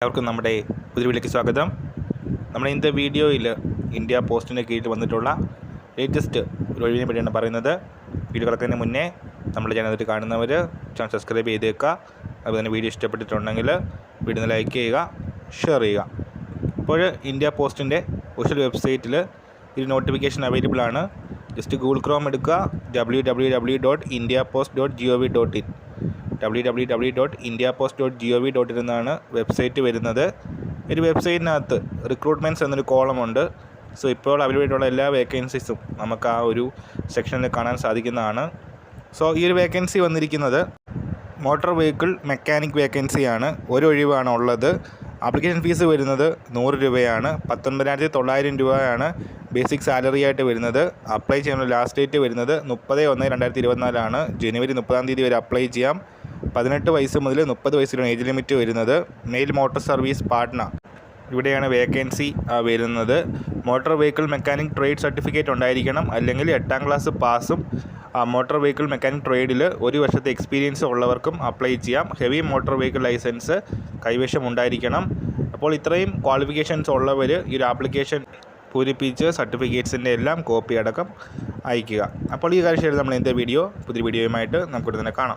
എല്ലാവർക്കും നമ്മുടെ പുതിയ സ്വാഗതം. നമ്മുടെ ഇന്നത്തെ വീഡിയോയിൽ ഇന്ത്യ പോസ്റ്റിന്റെ കീഴിൽ വന്നിട്ടുള്ള ലേറ്റസ്റ്റ് ഒരു ഒഴിവിനെ പറ്റിയാണ് പറയുന്നത്. വീഡിയോ കിടക്കുന്നതിന് മുന്നേ നമ്മുടെ ചാനൽ കാണുന്നവർ ചാനൽ സബ്സ്ക്രൈബ് ചെയ്തേക്കുക. അതുപോലെ തന്നെ വീഡിയോ ഇഷ്ടപ്പെട്ടിട്ടുണ്ടെങ്കിൽ വീഡിയോ ലൈക്ക് ചെയ്യുക ഷെയർ ചെയ്യുക. ഇപ്പോൾ ഇന്ത്യ പോസ്റ്റിന്റെ ഒഫീഷ്യൽ വെബ്സൈറ്റിൽ ഒരു നോട്ടിഫിക്കേഷൻ അവൈലബിൾ ആണ്. ജസ്റ്റ് ഗൂഗിൾ ക്രോം എടുക്കുക W W W dot India post dot G O V dot in W W W dot India post dot G O V dot ഇരുന്നാണ് website വരുന്നത്. ഒരു വെബ്സൈറ്റിനകത്ത് recruitments എന്നൊരു കോളമുണ്ട് so ഇപ്പോൾ available എല്ലാ വേക്കൻസീസും നമുക്ക് ആ ഒരു സെക്ഷനിൽ കാണാൻ സാധിക്കുന്നതാണ്. സോ ഈ ഒരു വേക്കൻസി വന്നിരിക്കുന്നത് മോട്ടോർ വെഹിക്കിൾ മെക്കാനിക് വേക്കൻസിയാണ് ഒരു ഒഴിവാണ് ഉള്ളത്. ആപ്ലിക്കേഷൻ ഫീസ് വരുന്നത് നൂറ് രൂപയാണ്. പത്തൊൻപതിനായിരത്തി തൊള്ളായിരം രൂപയാണ് ബേസിക് സാലറി ആയിട്ട് വരുന്നത്. അപ്ലൈ ചെയ്യാനുള്ള ലാസ്റ്റ് ഡേറ്റ് വരുന്നത് മുപ്പത് ഒന്ന് രണ്ടായിരത്തി ഇരുപത്തിനാലാണ് ജനുവരി മുപ്പതാം തീയതി വരെ അപ്ലൈ ചെയ്യാം. പതിനെട്ട് വയസ്സ് മുതൽ മുപ്പത് വയസ്സിലാണ് ഏജ് ലിമിറ്റ് വരുന്നത്. Mail motor service Patna. ഇവിടെയാണ് വേക്കൻസി വരുന്നത്. Motor vehicle mechanic trade certificate ഉണ്ടായിരിക്കണം. അല്ലെങ്കിൽ എട്ടാം ക്ലാസ് പാസും മോട്ടോർ വെഹിക്കിൾ മെക്കാനിക് ട്രേഡിൽ ഒരു വർഷത്തെ എക്സ്പീരിയൻസ് ഉള്ളവർക്കും അപ്ലൈ ചെയ്യാം. ഹെവി മോട്ടോർ വെഹിക്കിൾ ലൈസൻസ് കൈവശം ഉണ്ടായിരിക്കണം. അപ്പോൾ ഇത്രയും ക്വാളിഫിക്കേഷൻസ് ഉള്ളവർ ഈ ഒരു ആപ്ലിക്കേഷൻ പൂരിപ്പിച്ച് സർട്ടിഫിക്കറ്റ്സിന്റെ എല്ലാം കോപ്പി അടക്കം അയക്കുക അപ്പോൾ ഈ കാര്യം നമ്മൾ ഇന്നത്തെ വീഡിയോ പുതിയ വീഡിയോയുമായിട്ട് നമുക്ക് തന്നെ കാണാം.